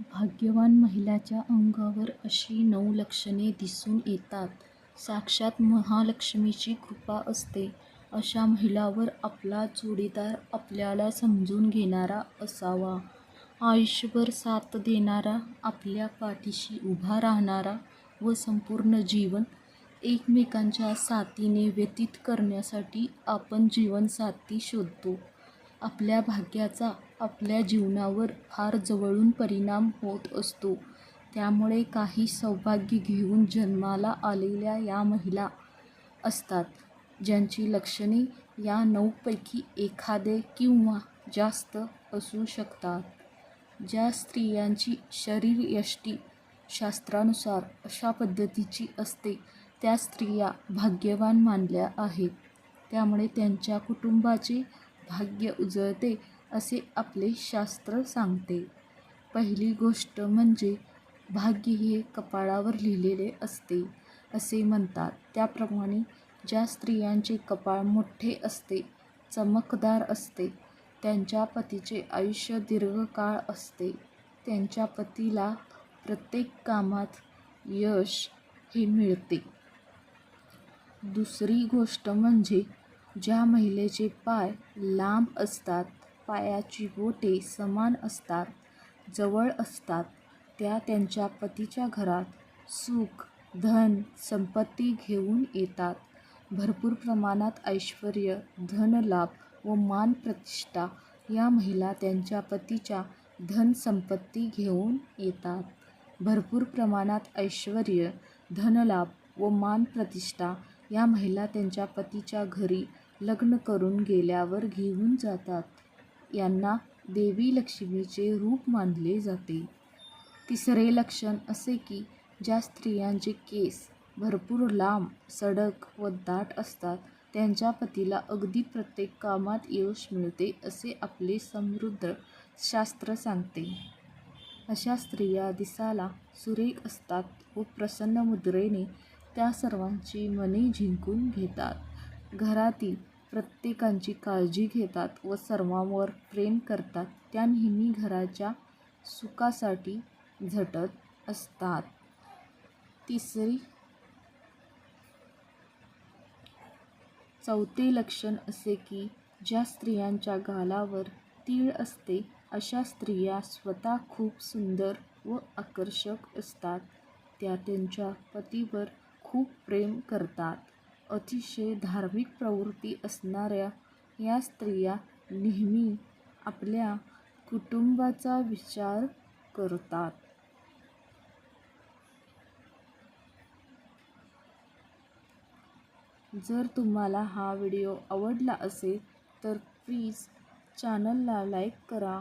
भाग्यवान महिलाच्या अंगावर अशी नऊ लक्षणे दिसून येतात. साक्षात महालक्ष्मीची कृपा असते. अशा महिलावर आपला जोडीदार आपल्याला समजून घेणारा असावा. आयुष्यभर साथ देणारा, आपल्या पाठीशी उभा राहणारा व संपूर्ण जीवन एकमेकांच्या साथीने व्यतीत करण्यासाठी आपण जीवनसाथी शोधतो. आपल्या भाग्याचा आपल्या जीवनावर फार जवळून परिणाम होत असतो. त्यामुळे काही सौभाग्य घेऊन जन्माला आलेल्या या महिला असतात, ज्यांची लक्षणे या नऊपैकी एखादे किंवा जास्त असू शकतात. ज्या स्त्रियांची शरीरयष्टी शास्त्रानुसार अशा पद्धतीची असते, त्या स्त्रिया भाग्यवान मानल्या आहेत. त्यामुळे त्यांच्या कुटुंबाचे भाग्य उजळते असे आपले शास्त्र सांगते. पहिली गोष्ट म्हणजे भाग्य हे कपाळावर लिहिलेले असते, असे म्हणतात. त्याप्रमाणे ज्या स्त्रियांचे कपाळ मोठे असते, चमकदार असते, त्यांच्या पतीचे आयुष्य दीर्घकाळ असते. त्यांच्या पतीला प्रत्येक कामात यश हे मिळते. दुसरी गोष्ट म्हणजे ज्या महिलेचे पाय लांब असतात, पायाची बोटे समान असतात, जवळ असतात, त्या त्यांच्या पतीच्या घरात सुख, धन, संपत्ती घेऊन येतात. भरपूर प्रमाणात ऐश्वर्य, धनलाभ व मान-प्रतिष्ठा या महिला त्यांच्या पतीच्या धन-संपत्ती घेऊन येतात. भरपूर प्रमाणात ऐश्वर्य, धनलाभ व मान-प्रतिष्ठा या महिला त्यांच्या पतीच्या घरी लग्न करून गेल्यावर घेऊन जातात. यांना देवी लक्ष्मीचे रूप मानले जाते. तिसरे लक्षण असे की ज्या स्त्रियांचे केस भरपूर लांब, सडक व दाट असतात, त्यांच्या पतीला अगदी प्रत्येक कामात यश मिळते असे आपले समृद्ध शास्त्र सांगते. अशा स्त्रिया दिसायला सुरेख असतात व प्रसन्न मुद्रेने त्या सर्वांची मने जिंकून घेतात. घरातील प्रत्येकाची काळजी घेतात व सर्वांवर प्रेम करतात. त्या नेहमी घराच्या सुखासाठी झटत असतात. तिसरी चौथे लक्षण असे की ज्या स्त्रियांच्या गालावर तीळ असते, अशा स्त्रिया स्वतः खूप सुंदर व आकर्षक असतात. त्या त्यांच्या पतीवर खूप प्रेम करतात. अतिशय धार्मिक प्रवृत्ती असणाऱ्या या स्त्रिया नेहमी आपल्या कुटुंबाचा विचार करतात. जर तुम्हाला हा व्हिडिओ आवडला असेल तर प्लीज चॅनलला लाईक करा.